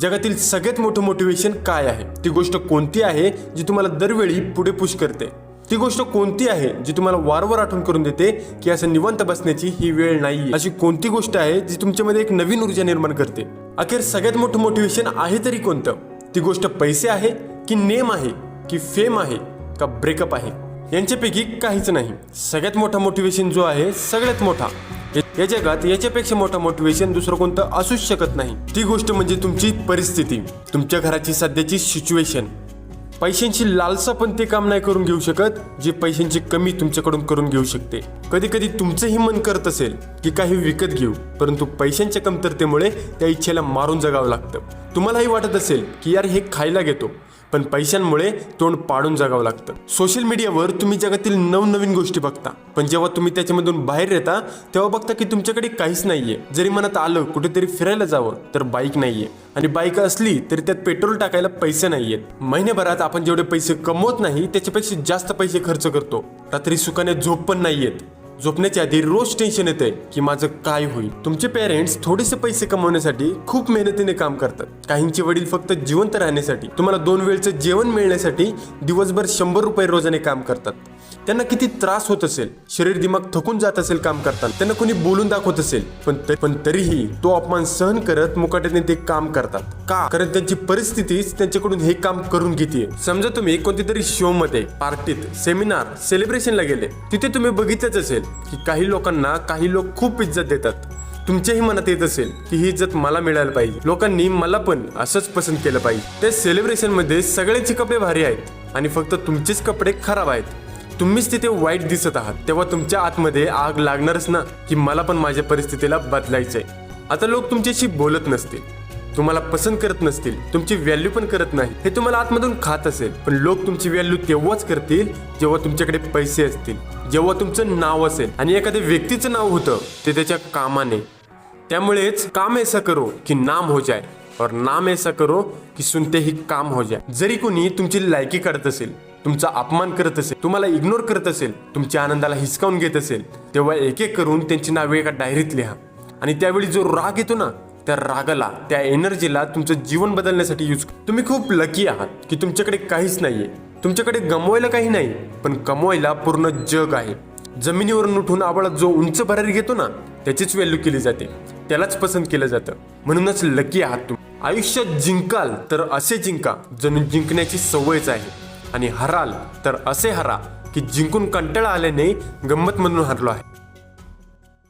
जगातील सगळ्यात मोठं मोटिवेशन काय आहे? ती गोष्ट कोणती आहे जी तुम्हाला दरवेळी पुढे पुश करते? ती गोष्ट कोणती आहे जी तुम्हाला वारंवार आठवण करून देते की असं निवांत बसण्याची ही वेळ नाही अशी कोणती गोष्ट आहे जी तुमच्यामध्ये एक नवीन ऊर्जा निर्माण करते? अखेर सगळ्यात मोठं मोटिवेशन आहे तरी कोणतं? ती गोष्ट पैसे आहे की नेम आहे की फेम आहे का ब्रेकअप आहे? यांच्यापैकी काहीच नाही. सगळ्यात मोठा मोटिवेशन जो आहे सगळ्यात मोठा. या- जगात याच्यापेक्षा मोठा मोटिवेशन दुसरं कोणतं असूच शकत नाही. ती गोष्ट म्हणजे तुमची परिस्थिती. तुमच्या घराची सध्याची सिच्युएशन पैशांची लालसा पण ते काम नाही करून घेऊ शकत जे पैशांची कमी तुमच्याकडून करून घेऊ शकते. कधी कधी तुमचंही मन करत असेल की काही विकत घेऊ परंतु पैशांच्या कमतरतेमुळे त्या इच्छेला मारून जगावं लागतं. तुम्हालाही वाटत असेल की यार हे खायला घेतो. पण पैशांमुळे तोंड पाडून जगावं लागतं. सोशल मीडियावर तुम्ही जगातील नवनवीन गोष्टी बघता. पण जेव्हा तुम्ही त्याच्यामधून बाहेर येता तेव्हा बघता की तुमच्याकडे काहीच नाहीये. जरी मनात आलं कुठेतरी फिरायला जावं तर बाईक नाहीये. आणि बाईक असली तरी त्यात पेट्रोल टाकायला पैसे नाहीयेत. महिन्याभरात आपण जेवढे पैसे कमवत नाही त्याच्यापेक्षा जास्त पैसे खर्च करतो. रात्री सुखाने झोप पण नाहीयेत. झोपण्याच्या आधी रोज टेन्शन येते की माझं काय होईल? तुमचे पेरेंट्स थोडेसे पैसे कमवण्यासाठी खूप मेहनतीने काम करतात. काहींचे वडील फक्त जिवंत राहण्यासाठी तुम्हाला दोन वेळचं जेवण मिळण्यासाठी दिवसभर शंभर रुपये रोजाने काम करतात. त्यांना किती त्रास होत असेल शरीर दिमाग थकून जात असेल काम करताना त्यांना कोणी बोलून दाखवत असेल पण पण तरीही तो अपमान सहन करत मुकाट्याने ते काम करतात. का? कारण त्यांची परिस्थितीच त्यांच्याकडून हे काम करून घेते समजा तुम्ही कोणत्या शो मध्ये पार्टीत सेमिनार सेलिब्रेशनला गेले. तिथे तुम्ही बघितलंच असेल की काही लोकांना काही लोक खूप इज्जत देतात. तुमच्याही मनात येत असेल की ही इज्जत मला मिळायला पाहिजे. लोकांनी मला पण असंच पसंत केलं पाहिजे. त्या सेलिब्रेशनमध्ये सगळ्यांचे कपडे भारी आहेत आणि फक्त तुमचेच कपडे खराब आहेत. तुम्हीच तिथे वाईट दिसत आहात तेव्हा तुमच्या आतमध्ये आग लागणारच ना की मला पण माझ्या परिस्थितीला बदलायचंय. आता लोक तुमच्याशी बोलत नसतील. तुम्हाला पसंत करत नसतील. तुमची व्हॅल्यू पण करत नाही. हे तुम्हाला आतमधून खात असेल. पण लोक तुमची व्हॅल्यू तेव्हाच करतील जेव्हा तुमच्याकडे पैसे असतील. जेव्हा तुमचं नाव असेल. आणि एखाद्या व्यक्तीचं नाव होतं ते त्याच्या कामाने. त्यामुळेच काम ऐसा करो की नाम हो जाय. और नाम ऐसा करो की सुनते ही काम हो जाय. जरी कोणी तुमची लायकी करत असेल तुमचा अपमान करत असेल तुम्हाला इग्नोर करत असेल तुमच्या आनंदाला हिसकावून घेत असेल तेव्हा एक एक करून त्यांची नावे एका डायरीत लिहा. आणि त्यावेळी जो राग येतो ना त्या रागाला त्या एनर्जीला तुमचं जीवन बदलण्यासाठी यूज तुम्ही खूप लकी आहात की तुमच्याकडे काहीच नाहीये. तुमच्याकडे गमवायला काही नाही पण कमवायला पूर्ण जग आहे. जमिनीवरून उठून आबाळात जो उंच भरारी घेतो ना त्याचीच व्हॅल्यू केली जाते. त्यालाच पसंत केलं जातं. म्हणूनच लकी आहात तुम्ही. आयुष्यात जिंकाल तर असे जिंका जणू जिंकण्याची सवयच आहे. आणि हराल. तर असे हरा की जिंकून कंटाळा आल्याने गंमत म्हणून हरलो आहे.